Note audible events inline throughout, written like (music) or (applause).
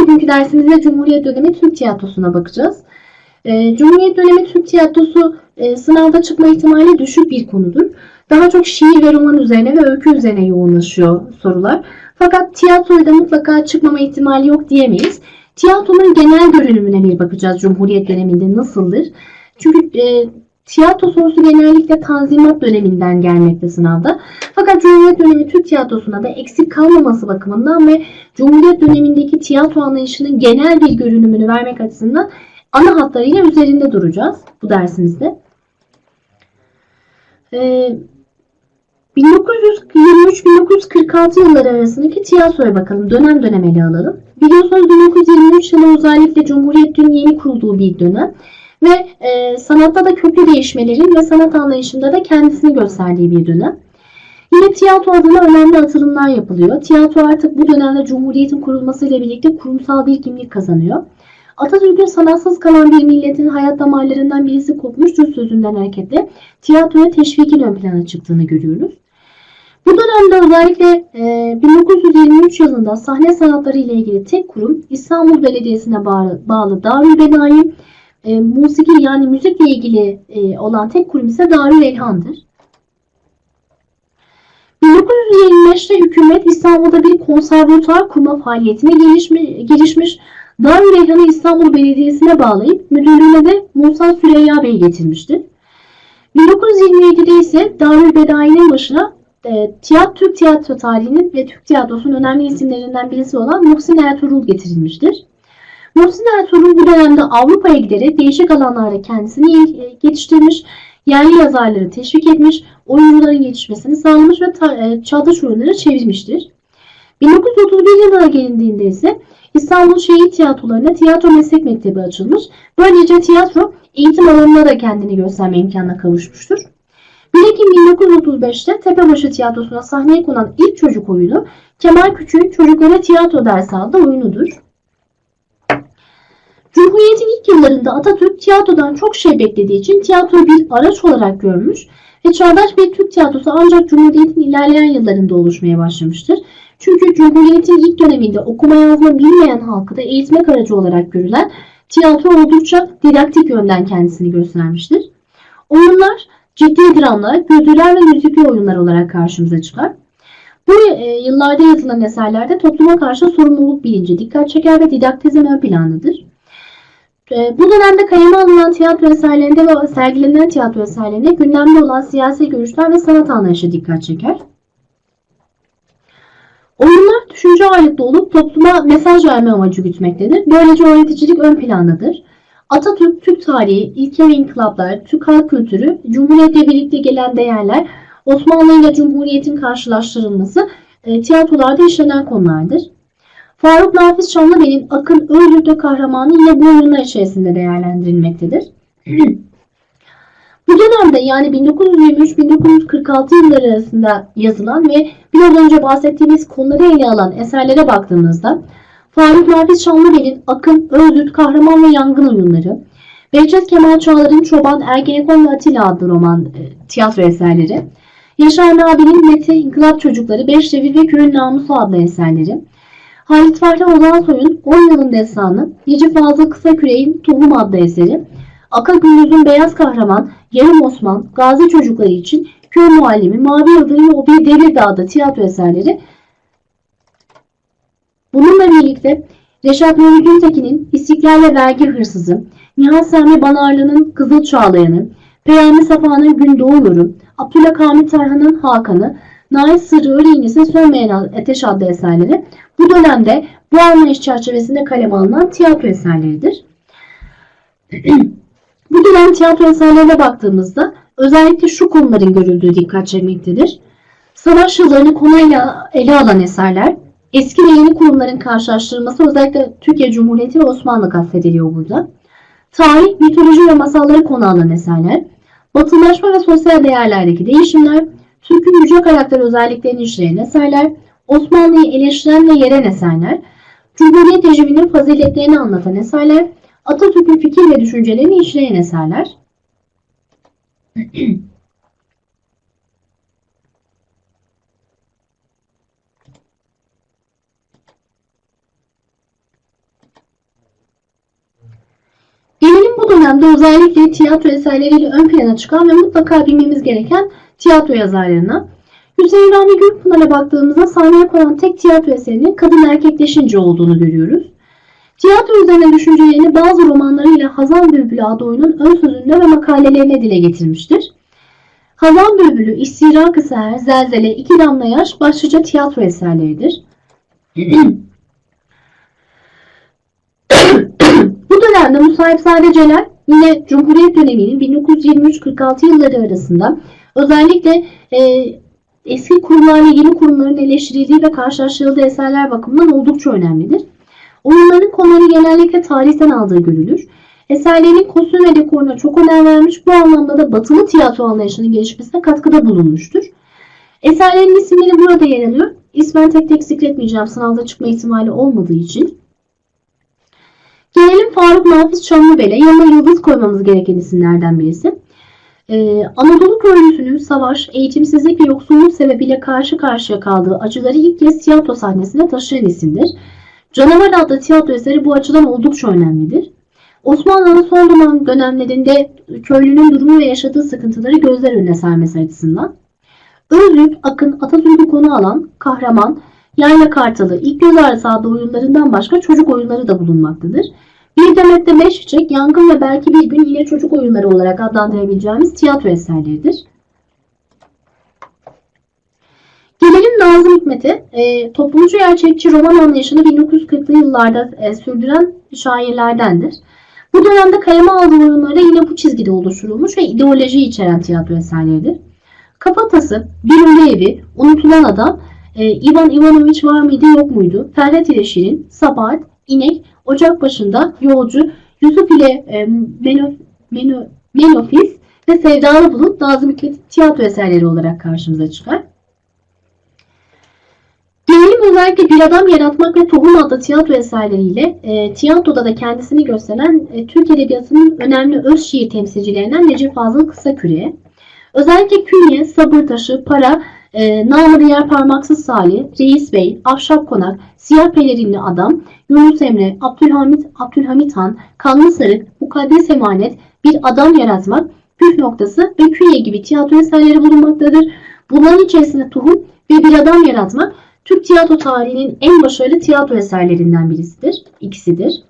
Bugünkü dersimizde Cumhuriyet dönemi Türk tiyatrosuna bakacağız. Ee, Cumhuriyet dönemi Türk tiyatrosu e, sınavda çıkma ihtimali düşük bir konudur. Daha çok şiir ve roman üzerine ve öykü üzerine yoğunlaşıyor sorular. Fakat tiyatroda mutlaka çıkmama ihtimali yok diyemeyiz. Tiyatronun genel görünümüne bir bakacağız Cumhuriyet döneminde nasıldır. Çünkü e, tiyatro sorusu genellikle Tanzimat döneminden gelmekte sınavda. Fakat Cumhuriyet dönemi Türk tiyatrosuna da eksik kalmaması bakımından ve Cumhuriyet dönemindeki tiyatro anlayışının genel bir görünümünü vermek açısından ana hatlarıyla üzerinde duracağız bu dersimizde. Ee, 1923-1946 yılları arasındaki tiyatroya bakalım. Dönem dönem ele alalım. Biliyorsunuz 1923 yılı özellikle Cumhuriyet'in yeni kurulduğu bir dönem. Ve e, sanatta da köklü değişmelerin ve sanat anlayışında da kendisini gösterdiği bir dönem. Yine tiyatro adına önemli atılımlar yapılıyor. Tiyatro artık bu dönemde Cumhuriyet'in kurulmasıyla birlikte kurumsal bir kimlik kazanıyor. Atatürk'ün sanatsız kalan bir milletin hayat damarlarından birisi kopmuştur sözünden hareketle tiyatroya teşvikin ön plana çıktığını görüyoruz. Bu dönemde özellikle e, 1923 yılında sahne sanatları ile ilgili tek kurum İstanbul Belediyesi'ne bağlı, bağlı Darül Bedai, e, musiki yani müzikle ilgili e, olan tek kurum ise Darül Elhan'dır. 1925'te hükümet İstanbul'da bir konservatuar kurma faaliyetine girişmiş, girişmiş Darül Elhan'ı İstanbul Belediyesi'ne bağlayıp müdürlüğüne de Musa Süreyya Bey getirmiştir. 1927'de ise Darül Bedai'nin başına e, tiyatro, Türk tiyatro tarihinin ve Türk tiyatrosunun önemli isimlerinden birisi olan Muhsin Ertuğrul getirilmiştir. Muhsin Ertuğrul bu dönemde Avrupa'ya giderek değişik alanlarda kendisini yetiştirmiş, yerli yazarları teşvik etmiş, oyuncuların yetişmesini sağlamış ve e, çağdaş oyunları çevirmiştir. 1931 yılına gelindiğinde ise İstanbul Şehit Tiyatrolarına Tiyatro Meslek Mektebi açılmış. Böylece tiyatro eğitim alanında da kendini gösterme imkanına kavuşmuştur. 1 Ekim 1935'te Tepebaşı Tiyatrosu'na sahneye konan ilk çocuk oyunu Kemal Küçük'ün çocuklara tiyatro dersi adlı oyunudur. Cumhuriyet'in ilk yıllarında Atatürk tiyatrodan çok şey beklediği için tiyatroyu bir araç olarak görmüş ve çağdaş bir Türk tiyatrosu ancak Cumhuriyet'in ilerleyen yıllarında oluşmaya başlamıştır. Çünkü Cumhuriyet'in ilk döneminde okuma yazma bilmeyen halkı da eğitmek aracı olarak görülen tiyatro oldukça didaktik yönden kendisini göstermiştir. Oyunlar ciddi dramlar, güldüler ve müzikli oyunlar olarak karşımıza çıkar. Bu e, yıllarda yazılan eserlerde topluma karşı sorumluluk bilinci dikkat çeker ve didaktizm ön plandadır. E, bu dönemde kaleme alınan tiyatro eserlerinde ve sergilenen tiyatro eserlerinde gündemde olan siyasi görüşler ve sanat anlayışı dikkat çeker. Oyunlar düşünce ağırlıklı olup topluma mesaj verme amacı gütmektedir. Böylece öğreticilik ön plandadır. Atatürk, Türk tarihi, ilke ve inkılaplar, Türk halk kültürü, Cumhuriyetle birlikte gelen değerler, Osmanlı ile Cumhuriyet'in karşılaştırılması e, tiyatrolarda işlenen konulardır. Faruk Nafiz Şanlıbey'in Akın Öğrül'de kahramanı yine bu oyunlar içerisinde değerlendirilmektedir. (clears throat) bu dönemde yani 1923-1946 yılları arasında yazılan ve biraz önce bahsettiğimiz konuları ele alan eserlere baktığımızda Faruk Nafiz Şanlıbel'in Akın, Öldürt, Kahraman ve Yangın oyunları, Behçet Kemal Çağlar'ın Çoban, Ergenekon ve Atilla adlı roman e, tiyatro eserleri, Yaşar Nabi'nin Mete, İnkılap Çocukları, Beş Devir ve Kürün Namusu adlı eserleri, Halit Fahri Ozansoy'un 10 yılın destanı, Necip Fazıl Kısaküre'nin Tohum adlı eseri, Aka Gündüz'ün Beyaz Kahraman, Yarım Osman, Gazi Çocukları için Köy Muallimi, Mavi Yıldırım ve Devir Dağı'da tiyatro eserleri. Bununla birlikte Reşat Nuri Güntekin'in İstiklal ve Vergi Hırsızı, Nihat Sami Banarlı'nın Kızıl Çağlayanı, Peyami Safa'nın Gün Doğuyorum, Abdülhamit Tarhan'ın Hakan'ı, Nail Sırrı Öreğiniz'in Sönmeyen Ateş adlı eserleri bu dönemde bu anlayış çerçevesinde kaleme alınan tiyatro eserleridir. (clears throat) bu dönem tiyatro eserlerine baktığımızda özellikle şu konuların görüldüğü dikkat çekmektedir. Savaş yıllarını konuyla ele alan eserler, Eski ve yeni kurumların karşılaştırılması özellikle Türkiye Cumhuriyeti ve Osmanlı kastediliyor burada. Tarih, mitoloji ve masalları konu alan eserler, batılılaşma ve sosyal değerlerdeki değişimler, Türk'ün yüce karakter özelliklerini işleyen eserler, Osmanlı'yı eleştiren ve yeren eserler, Cumhuriyet rejiminin faziletlerini anlatan eserler, Atatürk'ün fikir ve düşüncelerini işleyen eserler. (clears throat) Gelelim bu dönemde özellikle tiyatro eserleriyle ön plana çıkan ve mutlaka bilmemiz gereken tiyatro yazarlarına. Hüseyin Rami Gülpınar'a baktığımızda sahneye konan tek tiyatro eserinin kadın erkekleşince olduğunu görüyoruz. Tiyatro üzerine düşüncelerini bazı romanlarıyla Hazan Bülbülü adlı oyunun ön sözünde ve makalelerine dile getirmiştir. Hazan Bülbülü, İstirak-ı Seher, Zelzele, İki Damla Yaş başlıca tiyatro eserleridir. Bu dönemde Musahip Sade Celal yine Cumhuriyet döneminin 1923-46 yılları arasında özellikle e, eski kurumlarla yeni kurumların eleştirildiği ve karşılaştırıldığı eserler bakımından oldukça önemlidir. Oyunların konuları genellikle tarihten aldığı görülür. Eserlerinin kostüm ve dekoruna çok önem vermiş, bu anlamda da batılı tiyatro anlayışının gelişmesine katkıda bulunmuştur. Eserlerin isimleri burada yer alıyor. İsmen tek tek zikretmeyeceğim sınavda çıkma ihtimali olmadığı için. Gelelim Faruk Nafiz Çamlıbel'e. Yanına yıldız koymamız gereken isimlerden birisi. Ee, Anadolu köylüsünün savaş, eğitimsizlik ve yoksulluk sebebiyle karşı karşıya kaldığı acıları ilk kez tiyatro sahnesine taşıyan isimdir. Canavar adlı tiyatro eseri bu açıdan oldukça önemlidir. Osmanlı'nın son dönem dönemlerinde köylünün durumu ve yaşadığı sıkıntıları gözler önüne sermesi açısından. Özgür, Akın, Atatürk'ü konu alan, kahraman, Yayla Kartalı, İlk Göz Ağrısı adlı oyunlarından başka çocuk oyunları da bulunmaktadır. Bir Demet'te Beş Çiçek, Yangın ve belki bir gün yine çocuk oyunları olarak adlandırabileceğimiz tiyatro eserleridir. Gelelim Nazım Hikmet'e. E, toplumcu gerçekçi roman anlayışını 1940'lı yıllarda e, sürdüren şairlerdendir. Bu dönemde kaleme aldığı oyunları yine bu çizgide oluşturulmuş ve ideoloji içeren tiyatro eserleridir. Kafatası, Ölü Evi, Unutulan Adam, e, Ivan Ivanoviç var mıydı yok muydu, Ferhat ile Şirin, Sabahat, İnek, Ocak başında Yolcu, Yusuf ile e, Meno, Meno, Menofis ve Sevdalı Bulut Nazım Hikmet tiyatro eserleri olarak karşımıza çıkar. Gelelim özellikle bir adam yaratmak ve tohum adlı tiyatro eserleriyle e, tiyatroda da kendisini gösteren e, Türk Edebiyatı'nın önemli öz şiir temsilcilerinden Necip Fazıl Kısaküre'ye. Özellikle Künye, Sabır Taşı, Para, e, Namı Diğer Parmaksız Salih, Reis Bey, Afşap Konak, Siyah Pelerinli Adam, Yunus Emre, Abdülhamit, Abdülhamit Han, Kanlı Sarık, Mukaddes Emanet, Bir Adam Yaratmak, Püf Noktası ve Künye gibi tiyatro eserleri bulunmaktadır. Bunların içerisinde Tohum ve Bir Adam Yaratmak Türk tiyatro tarihinin en başarılı tiyatro eserlerinden birisidir, ikisidir.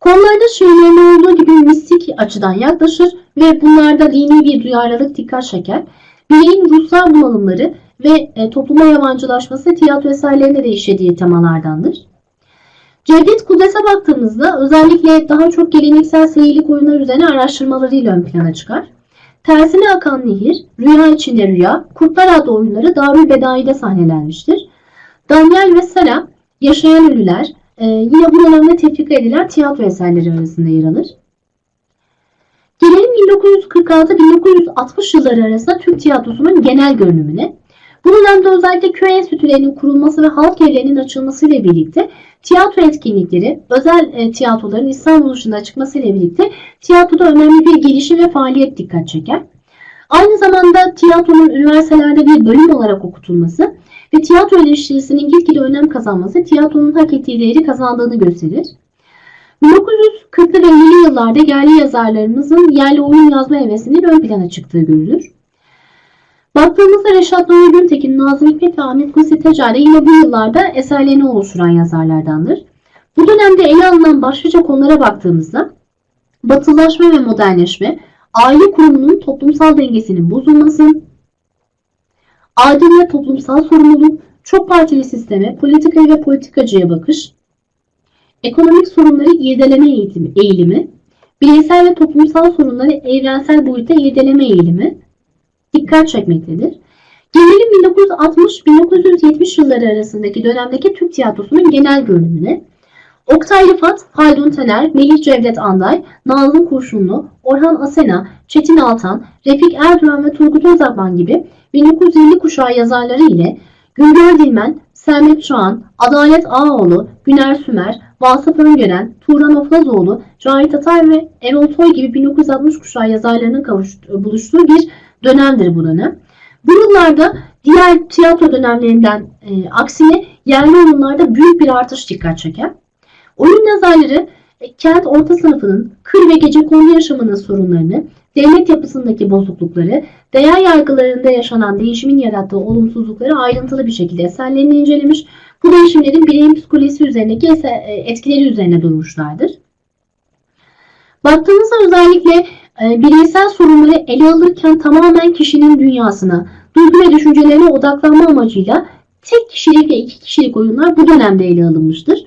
Konularda şiirlerine olduğu gibi mistik açıdan yaklaşır ve bunlarda dini bir duyarlılık dikkat çeker. Bireyin ruhsal bunalımları ve e, topluma yabancılaşması tiyatro eserlerinde de işlediği temalardandır. Cevdet Kudes'e baktığımızda özellikle daha çok geleneksel seyirlik oyunlar üzerine araştırmalarıyla ön plana çıkar. Tersine akan nehir, rüya içinde rüya, kurtlar adlı oyunları Darül Bedai'de sahnelenmiştir. Daniel ve Sara, Yaşayan Ölüler, e, yine bu dönemde tefrika edilen tiyatro eserleri arasında yer alır. Gelelim 1946-1960 yılları arasında Türk tiyatrosunun genel görünümüne. Bu dönemde özellikle köy enstitülerinin kurulması ve halk evlerinin açılmasıyla birlikte tiyatro etkinlikleri, özel e, tiyatroların İstanbul dışında çıkmasıyla birlikte tiyatroda önemli bir gelişim ve faaliyet dikkat çeker. Aynı zamanda tiyatronun üniversitelerde bir bölüm olarak okutulması ve tiyatro eleştirisinin gitgide önem kazanması tiyatronun hak ettiği değeri kazandığını gösterir. 1940'lı ve 50'li yıllarda yerli yazarlarımızın yerli oyun yazma hevesinin ön plana çıktığı görülür. Baktığımızda Reşat Nuri Güntekin, Nazım Hikmet ve Ahmet Kusi Tecer de yine bu yıllarda eserlerini oluşturan yazarlardandır. Bu dönemde ele alınan başlıca konulara baktığımızda batılılaşma ve modernleşme, aile kurumunun toplumsal dengesinin bozulması, adil ve toplumsal sorumluluk, çok partili sisteme, politikaya ve politikacıya bakış, ekonomik sorunları irdeleme eğitimi, eğilimi, bireysel ve toplumsal sorunları evrensel boyutta irdeleme eğilimi dikkat çekmektedir. Gelelim 1960-1970 yılları arasındaki dönemdeki Türk tiyatrosunun genel görünümüne. Oktay Rıfat, Haldun Taner, Melih Cevdet Anday, Nazım Kurşunlu, Orhan Asena, Çetin Altan, Refik Erdoğan ve Turgut Özakman gibi 1950 kuşağı yazarları ile Güngör Dilmen, Sermet Çağan, Adalet Ağoğlu, Güner Sümer, Vasıf Öngören, Turan Oflazoğlu, Cahit Atay ve Erol Toy gibi 1960 kuşağı yazarlarının kavuştuğu, buluştuğu bir dönemdir bu dönem. Bu yıllarda diğer tiyatro dönemlerinden e, aksine yerli oyunlarda büyük bir artış dikkat çeker. Oyun yazarları e, kent orta sınıfının kır ve gece kondu yaşamının sorunlarını, devlet yapısındaki bozuklukları, değer yargılarında yaşanan değişimin yarattığı olumsuzlukları ayrıntılı bir şekilde eserlerini incelemiş. Bu değişimlerin bireyin psikolojisi üzerindeki e, etkileri üzerine durmuşlardır. Baktığımızda özellikle e, bireysel sorunları ele alırken tamamen kişinin dünyasına, duygu ve düşüncelerine odaklanma amacıyla tek kişilik ve iki kişilik oyunlar bu dönemde ele alınmıştır.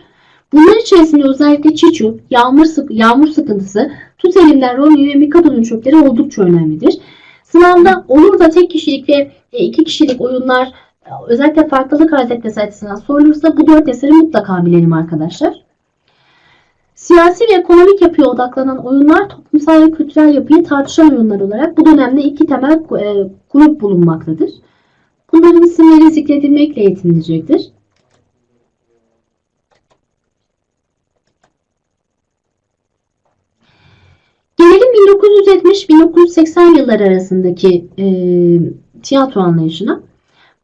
Bunlar içerisinde özellikle Çiçu, Yağmur, sık yağmur Sıkıntısı, Tut Elimden Romeo ve Mikado'nun Çöpleri oldukça önemlidir. Sınavda olur da tek kişilik ve e, iki kişilik oyunlar özellikle farklılık arz etmesi açısından sorulursa bu dört eseri mutlaka bilelim arkadaşlar. Siyasi ve ekonomik yapıya odaklanan oyunlar toplumsal ve kültürel yapıyı tartışan oyunlar olarak bu dönemde iki temel e, grup bulunmaktadır. Bunların isimleri zikredilmekle yetinilecektir. Gelelim 1970-1980 yılları arasındaki e, tiyatro anlayışına.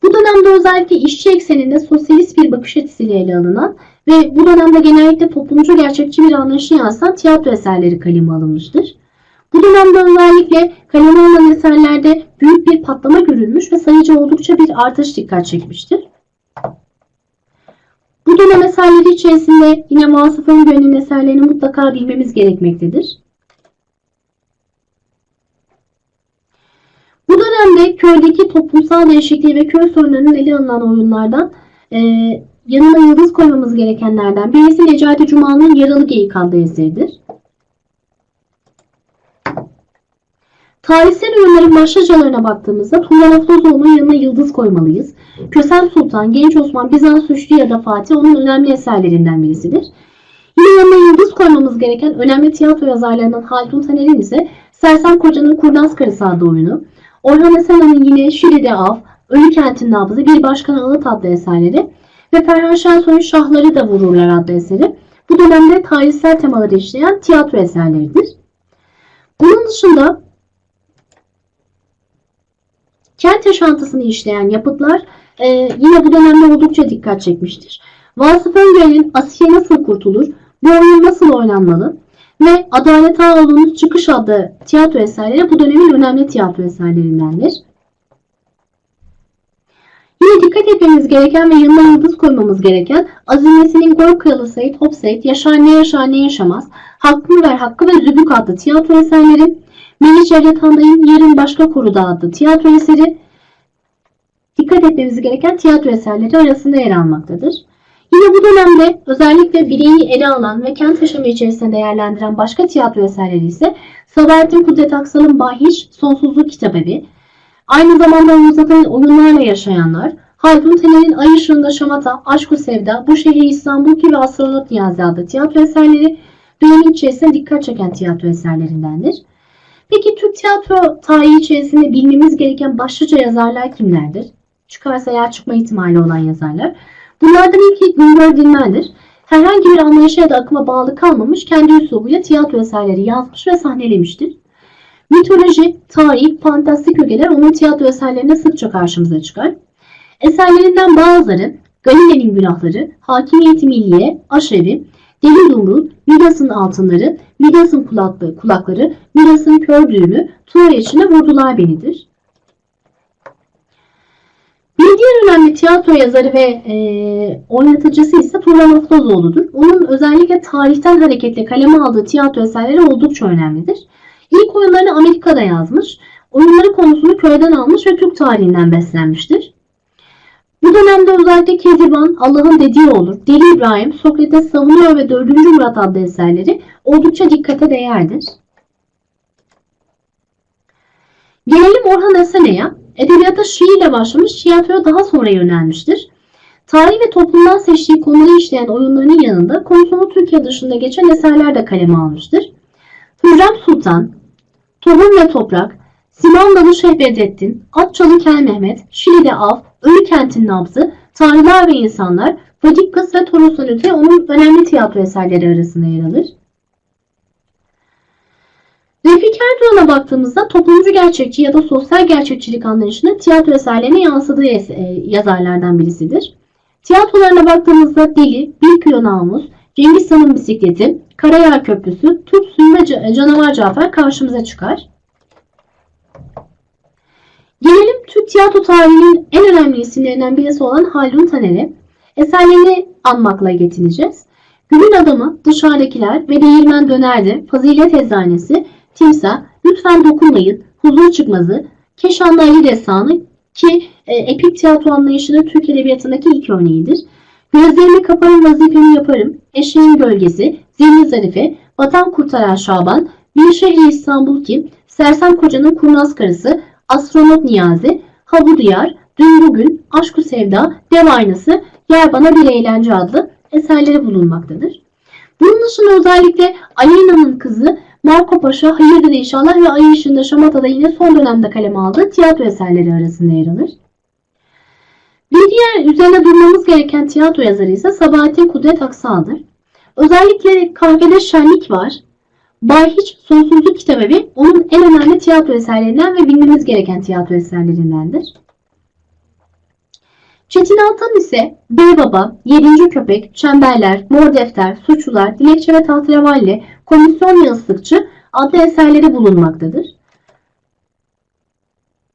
Bu dönemde özellikle işçi ekseninde sosyalist bir bakış açısıyla ele alınan ve bu dönemde genellikle toplumcu gerçekçi bir anlayışı yansıtan tiyatro eserleri kaleme alınmıştır. Bu dönemde özellikle kaleme alınan eserlerde büyük bir patlama görülmüş ve sayıca oldukça bir artış dikkat çekmiştir. Bu dönem eserleri içerisinde yine Vasıf Öngör'ün eserlerini mutlaka bilmemiz gerekmektedir. Bu dönemde köydeki toplumsal değişikliği ve köy sorunlarının ele alınan oyunlardan e, yanına yıldız koymamız gerekenlerden birisi Necati Cuma'nın Yaralı Geyik adlı eseridir. Tarihsel oyunların başlıcalarına baktığımızda Turan Afrozoğlu'nun yanına yıldız koymalıyız. Kösem Sultan, Genç Osman, Bizans Suçlu ya da Fatih onun önemli eserlerinden birisidir. Yine yanına yıldız koymamız gereken önemli tiyatro yazarlarından Haldun Taner'in ise Sersem Koca'nın Kurnaz Karısı adlı oyunu, Orhan Esena'nın yine Şili'de Av, Ölü Kent'in Nabzı, Bir Başkan Ağıt adlı eserleri ve Ferhan Şensoy'un Şahları da Vururlar adlı eseri bu dönemde tarihsel temaları işleyen tiyatro eserleridir. Bunun dışında kent yaşantısını işleyen yapıtlar e, yine bu dönemde oldukça dikkat çekmiştir. Vasıf Öngör'ün Asiye Nasıl Kurtulur, Bu Oyun Nasıl Oynanmalı ve Adalet Ağoğlu'nun Çıkış adlı tiyatro eserleri bu dönemin önemli tiyatro eserlerindendir. Yine dikkat etmemiz gereken ve yanına yıldız koymamız gereken Azimesi'nin Gol Kralı Seyit Hop Seyit, Yaşar Ne Yaşar Ne Yaşamaz, Hakkını Ver Hakkı ve Zübük adlı tiyatro eserleri, Melih Cevdet Handay'ın Yarın Başka Koruda adlı tiyatro eseri, dikkat etmemiz gereken tiyatro eserleri arasında yer almaktadır. Yine bu dönemde özellikle bireyi ele alan ve kent yaşamı içerisinde değerlendiren başka tiyatro eserleri ise Sabahattin Kudret Aksal'ın Bahiş, Sonsuzluk Kitabevi, aynı zamanda uzatan oyunlarla yaşayanlar, Haldun Taner'in Ay Işığında Şamata, Aşk-ı Sevda, Bu Şehir İstanbul gibi Astronot Niyazi adlı tiyatro eserleri dönemin içerisinde dikkat çeken tiyatro eserlerindendir. Peki Türk tiyatro tarihi içerisinde bilmemiz gereken başlıca yazarlar kimlerdir? Çıkarsa yer çıkma ihtimali olan yazarlar. Bunlardan ilki Güngör Dinmen'dir. Herhangi bir anlayışa ya da akıma bağlı kalmamış, kendi üslubuyla tiyatro eserleri yazmış ve sahnelemiştir. Mitoloji, tarih, fantastik ögeler onun tiyatro eserlerinde sıkça karşımıza çıkar. Eserlerinden bazıları Galile'nin Günahları, Hakimiyeti Milliye, Aşevi, Deli Dumrul, Midas'ın Altınları, Midas'ın kulakları, kulakları Midas'ın Kör Düğümü, Troya içine vurdular benidir. Bir diğer önemli tiyatro yazarı ve e, oynatıcısı ise Turan Aftozoğlu'dur. Onun özellikle tarihten hareketle kaleme aldığı tiyatro eserleri oldukça önemlidir. İlk oyunlarını Amerika'da yazmış, oyunları konusunu köyden almış ve Türk tarihinden beslenmiştir. Bu dönemde özellikle Keziban, Allah'ın dediği olur, Deli İbrahim, Sokrates savunuyor ve 4. Murat adlı eserleri oldukça dikkate değerdir. Gelelim Orhan Esena'ya. Edebiyata şiirle başlamış, tiyatroya daha sonra yönelmiştir. Tarih ve toplumdan seçtiği konuları işleyen oyunlarının yanında konusunu Türkiye dışında geçen eserler de kaleme almıştır. Hürrem Sultan, Tohum ve Toprak, Simandalı Şehbedrettin, Atçalı Kel Mehmet, Şili'de Av, Ölü Kent'in Nabzı, Tanrılar ve İnsanlar, Fadik Kız ve Toros'un Öte onun önemli tiyatro eserleri arasında yer alır. Refik Erdoğan'a baktığımızda toplumcu gerçekçi ya da sosyal gerçekçilik anlayışının tiyatro eserlerine yansıdığı e, yazarlardan birisidir. Tiyatrolarına baktığımızda Deli, Bir Kilo Namus, Cengiz Han'ın Bisikleti, Karayağ Köprüsü, Tutsun ve Ca- Canavar Cafer karşımıza çıkar. Gelelim Türk tiyatro tarihinin en önemli isimlerinden birisi olan Haldun Taner'e. Eserlerini anmakla yetineceğiz. Günün Adamı, Dışarıdakiler ve Değirmen Döner'de, Fazilet Eczanesi, Timsah, Lütfen Dokunmayın, Huzur Çıkmazı, Keşanlı Ali Destanı ki e, epik tiyatro anlayışının Türk Edebiyatı'ndaki ilk örneğidir. Gözlerimi kaparım vazifemi yaparım, Eşeğin Gölgesi, Zihni Zarife, Vatan Kurtaran Şaban, Bir Şehri İstanbul Kim, Sersem Koca'nın Kurnaz Karısı, Astronot Niyazi, Havu Diyar, Dün Bugün, Aşk-ı Sevda, Dev Aynası, Yer Bana Bir Eğlence adlı eserleri bulunmaktadır. Bunun dışında özellikle Aleyna'nın kızı Marco Paşa, Hayırdır İnşallah ve Ay Işığında Şamata'da yine son dönemde kaleme aldığı tiyatro eserleri arasında yer alır. Bir diğer üzerine durmamız gereken tiyatro yazarı ise Sabahattin Kudret Aksal'dır. Özellikle Kahvede Şenlik var. Bay Hiç Sonsuzluk kitabı ve onun en önemli tiyatro eserlerinden ve bilmemiz gereken tiyatro eserlerindendir. Çetin Altan ise Bey Baba, Yedinci Köpek, Çemberler, Mor Defter, Suçlular, Dilekçe ve Tahterevalli, Komisyon ve Islıkçı adlı eserleri bulunmaktadır.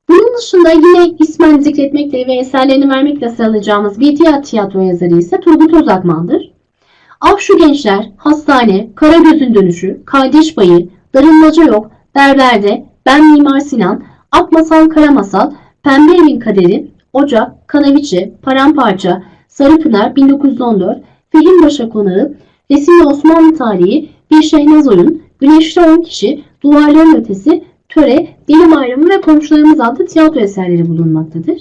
Bunun dışında yine ismen zikretmekle ve eserlerini vermekle sıralayacağımız bir diğer tiyatro yazarı ise Turgut Özakman'dır. Af şu gençler, hastane, Karagöz'ün dönüşü, kardeş payı, darılmaca yok, berberde, ben Mimar Sinan, Ak Masal Kara Masal, Pembe Evin Kaderi, Ocak, Kanaviçe, Paramparça, Sarıpınar 1914, Filmbaşı Konağı, Resimli Osmanlı Tarihi, Bir Şehnaz Oyun, Güneşli 10 Kişi, Duvarların Ötesi, Töre, Dilim Ayrımı ve Komşularımız adlı tiyatro eserleri bulunmaktadır.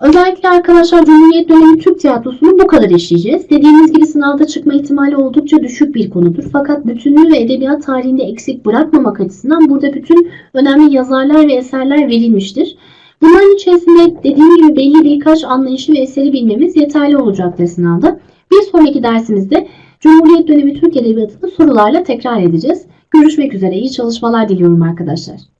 Özellikle arkadaşlar Cumhuriyet dönemi Türk tiyatrosunu bu kadar işleyeceğiz. Dediğimiz gibi sınavda çıkma ihtimali oldukça düşük bir konudur. Fakat bütünlüğü ve edebiyat tarihinde eksik bırakmamak açısından burada bütün önemli yazarlar ve eserler verilmiştir. Bunların içerisinde dediğim gibi belli birkaç anlayışı ve eseri bilmemiz yeterli olacaktır sınavda. Bir sonraki dersimizde Cumhuriyet dönemi Türk Edebiyatı'nı sorularla tekrar edeceğiz. Görüşmek üzere. İyi çalışmalar diliyorum arkadaşlar.